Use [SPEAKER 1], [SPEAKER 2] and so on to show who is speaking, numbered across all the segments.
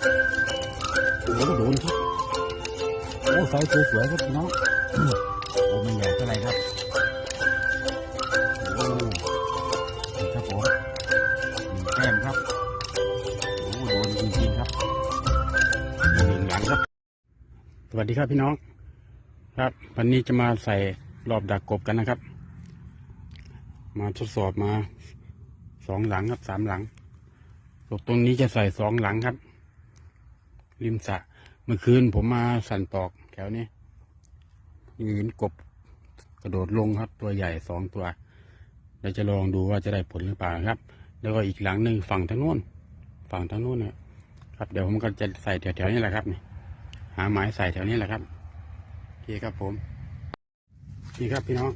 [SPEAKER 1] โอ้โหโดนครับโอ้ไซส์สวยๆครับพี่น้องโอ้ไม่ใหญ่เท่าไรครับโอ้นี่ครับผมแต้มครับโอ้โดนจริงๆครับหนึ่งหลังครับ สวัสดีครับพี่น้อง ครับวันนี้จะมาใส่รอบดักกบกันนะครับ มาทดสอบมาสองหลังครับสามหลังตรงนี้จะใส่สองหลังครับ ริมสระเมื่อคืนผมมาสั่นตอกแถวนี้มีเห็นกบกระโดดลงครับตัวใหญ่สองตัวเดี๋ยวจะลองดูว่าจะได้ผลหรือเปล่าครับ แล้วก็อีกหลังหนึ่งฝั่งทางโน้นฝั่งทางโน้นนะครับเดี๋ยวผมก็จะใส่แถวๆนี้แหละครับนี่หาไม้ใส่แถวนี้แหละครับโอเคครับผมนี่ครับพี่น้อง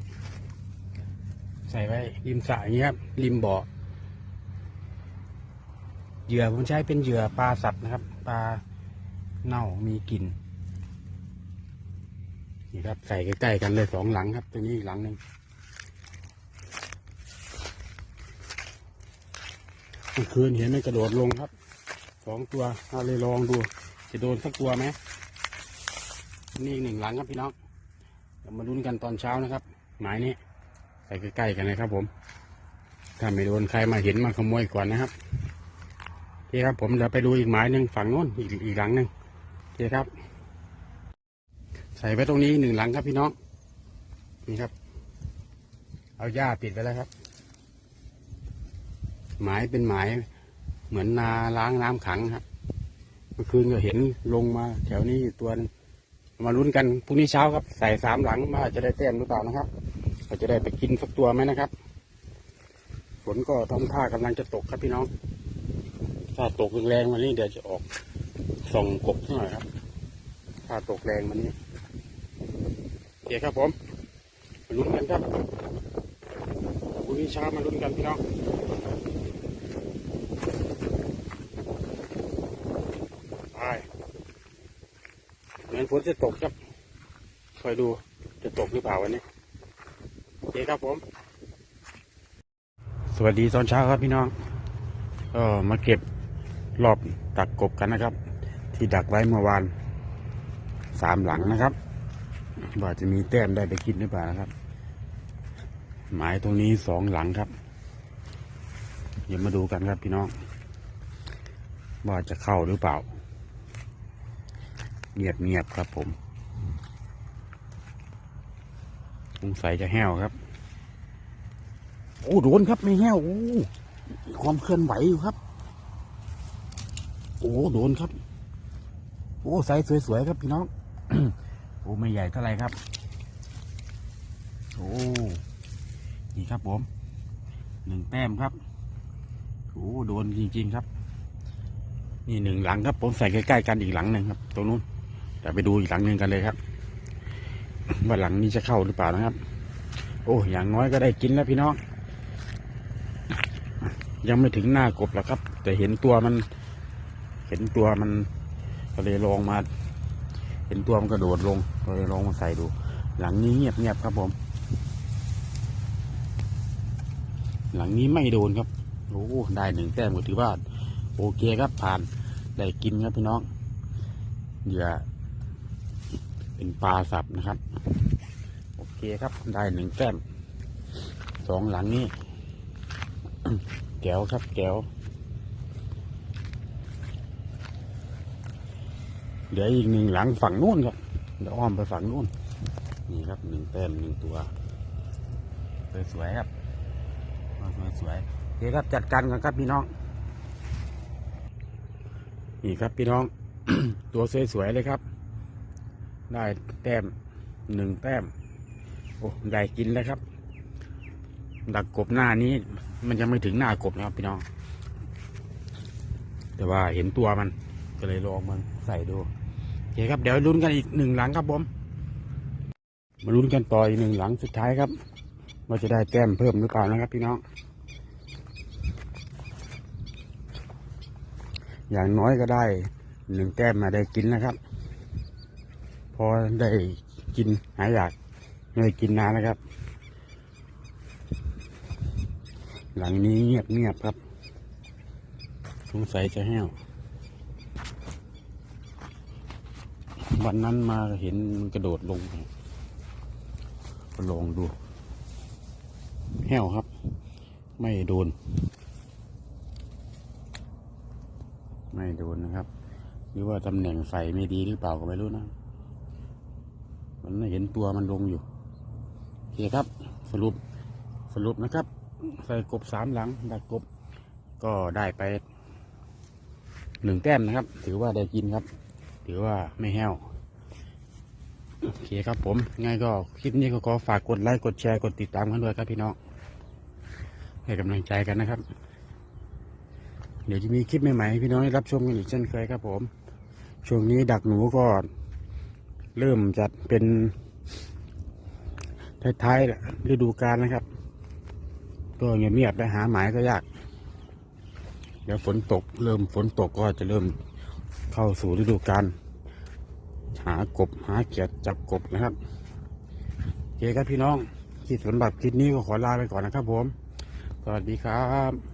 [SPEAKER 1] ใส่ไว้ริมสระอย่างนี้ครับริมบ่อเหยื่อผมใช้เป็นเหยื่อปลาสับนะครับ ปลา เน่ามีกลิ่นนี่ครับใส่ใกล้ๆกันเลยสองหลังครับ ตัวนี้อีกหลังหนึ่งเมื่อคืนเห็นมันกระโดดลงครับสองตัวเอาเลยลองดู จะโดนสักตัวไหมนี่อีกหนึ่งหลังครับพี่น้องเดี๋ยวมาลุ้นกันตอนเช้านะครับ หมายนี้ใส่ใกล้ๆกันเลยครับผม ถ้าไม่โดนใครมาเห็นมาขโมยก่อนนะครับโอเคครับผมเดี๋ยวไปดูอีกหมายหนึ่งฝั่งโน้นอีกอีกหลังหนึ่ง เคครับ ใส่ไว้ตรงนี้หนึ่งหลังครับพี่น้อง นี่ครับ เอาหญ้าปิดไว้แล้วครับ หมายเป็นหมายเหมือนนาล้างน้ำขังครับ เมื่อคืนก็เห็นลงมาแถวนี้ตัวนึงมาลุ้นกันพรุ่งนี้เช้าครับ ใส่สามหลังว่าจะได้แต้มหรือเปล่านะครับเราจะได้ไปกินสักตัวไหมนะครับ ฝนก็ทำท่ากำลังจะตกครับพี่น้อง ถ้าตกแรงๆวันนี้เดี๋ยวจะออก ส่องกบสักหน่อยครับถ้าตกแรงวันนี้โอเคครับผมมาลุ้นกันครับพรุ่งนี้เช้ามาลุ้นกันพี่น้องไปเหมือนฝนจะตกครับคอยดูจะตกหรือเปล่าวันนี้โอเคครับผม สวัสดีตอนเช้าครับพี่น้องก็มาเก็บรอบดักกบกันนะครับ ที่ดักไว้เมื่อวานสามหลังนะครับว่าจะมีแต้มได้ไปกินหรือเปล่านะครับ หมายตรงนี้สองหลังครับ เดี๋ยวมาดูกันครับพี่น้อง ว่าจะเข้าหรือเปล่า เงียบเงียบครับผมสงสัยจะแห้วครับ โอ้โดนครับไม่แห้วโอ้ความเคลื่อนไหวอยู่ครับ โอ้โดนครับ โอ้ไซส์สวยๆครับพี่น้อง โอ้ไม่ใหญ่เท่าไรครับ โอ้นี่ครับผมหนึ่งแต้มครับโอ้โดนจริงๆครับ นี่หนึ่งหลังครับ ผมใส่ใกล้ๆกันอีกหลังหนึ่งครับตรงนู้นเดี๋ยวไปดูอีกหลังหนึ่งกันเลยครับ ว่าหลังนี้จะเข้าหรือเปล่านะครับ โอ้อย่างน้อยก็ได้กินแล้วพี่น้องยังไม่ถึงหน้ากบหรอกครับ แต่เห็นตัวมัน เห็นตัวมัน ก็เลยลองมา เห็นตัวมันกระโดดลงก็เลยลองมาใส่ดู หลังนี้เงียบเงียบๆครับผม หลังนี้ไม่โดนครับโอ้ได้หนึ่งแต้มก็ถือว่าโอเคครับผ่านได้กินครับพี่น้องเหยื่อเป็นปลาสับนะครับ โอเคครับได้หนึ่งแต้มสองหลังนี้แก้วครับแก้ว เดี๋ยวอีกหนึ่งหลังฝั่งนู้นครับเดี๋ยวอ้อมไปฝั่งนู้น นี่ครับหนึ่งแต้มหนึ่งตัวสวยๆครับสวยๆโอเคครับจัดการกันครับพี่น้อง นี่ครับพี่น้อง ตัวสวยๆเลยครับ ได้แต้มหนึ่งแต้ม โอ้ได้กินแล้วครับ ดักกบหน้านี้ มันยังไม่ถึงหน้ากบนะครับพี่น้อง แต่ว่าเห็นตัวมันก็เลยลองมันใส่ดู เคครับเดี๋ยวลุ้นกันอีกหนึ่งหลังครับผมมาลุ้นกันต่ออีกหนึ่งหลังสุดท้ายครับว่าจะได้แต้มเพิ่มหรือเปล่านะครับ พี่น้อง อย่างน้อยก็ได้หนึ่งแต้มมาได้กินนะครับ พอได้กินหายอยากไม่ได้กินนานนะครับ หลังนี้เงียบเงียบครับสงสัยจะแห้ว วันนั้นมาเห็นมันกระโดดลงก็ลองดู แห้วครับ ไม่โดน ไม่โดนนะครับ หรือว่าตำแหน่งไฟไม่ดีหรือเปล่าก็ไม่รู้นะ มันเห็นตัวมันลงอยู่โอเคครับ สรุปสรุปนะครับ ใส่กบสามหลังดักกบ ก็ได้ไปหนึ่งแต้มนะครับ ถือว่าได้กินครับ ถือว่าไม่แห้ว โอเคครับผมไงก็คลิปนี้ก็ขอฝากกดไลค์กดแชร์กดติดตามกันด้วยครับพี่น้องให้กำลังใจกันนะครับ เดี๋ยวจะมีคลิปใหม่ๆให้พี่น้องได้รับชมกันอีกเช่นเคยครับผม ช่วงนี้ดักหนูก็เริ่มจะเป็นท้ายๆฤดูกาลนะครับ ก็เงียบๆไปหาหมายก็ยาก เดี๋ยวฝนตก เริ่มฝนตกก็จะเริ่ม เข้าสู่ฤดูกาลหากบหาเกียดจับกบนะครับโอเคครับพี่น้องที่สำหรับคลิปนี้ก็ขอลาไปก่อนนะครับผม สวัสดีครับ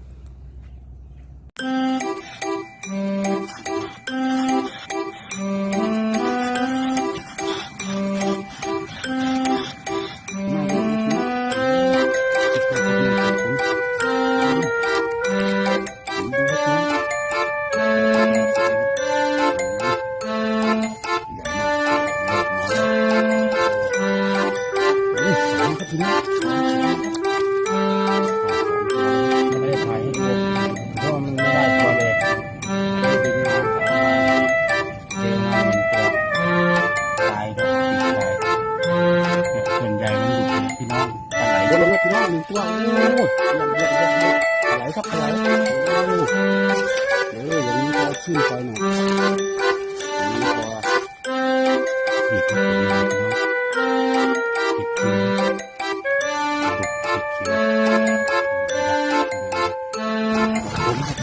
[SPEAKER 1] นี้ก็ขึ้นไปห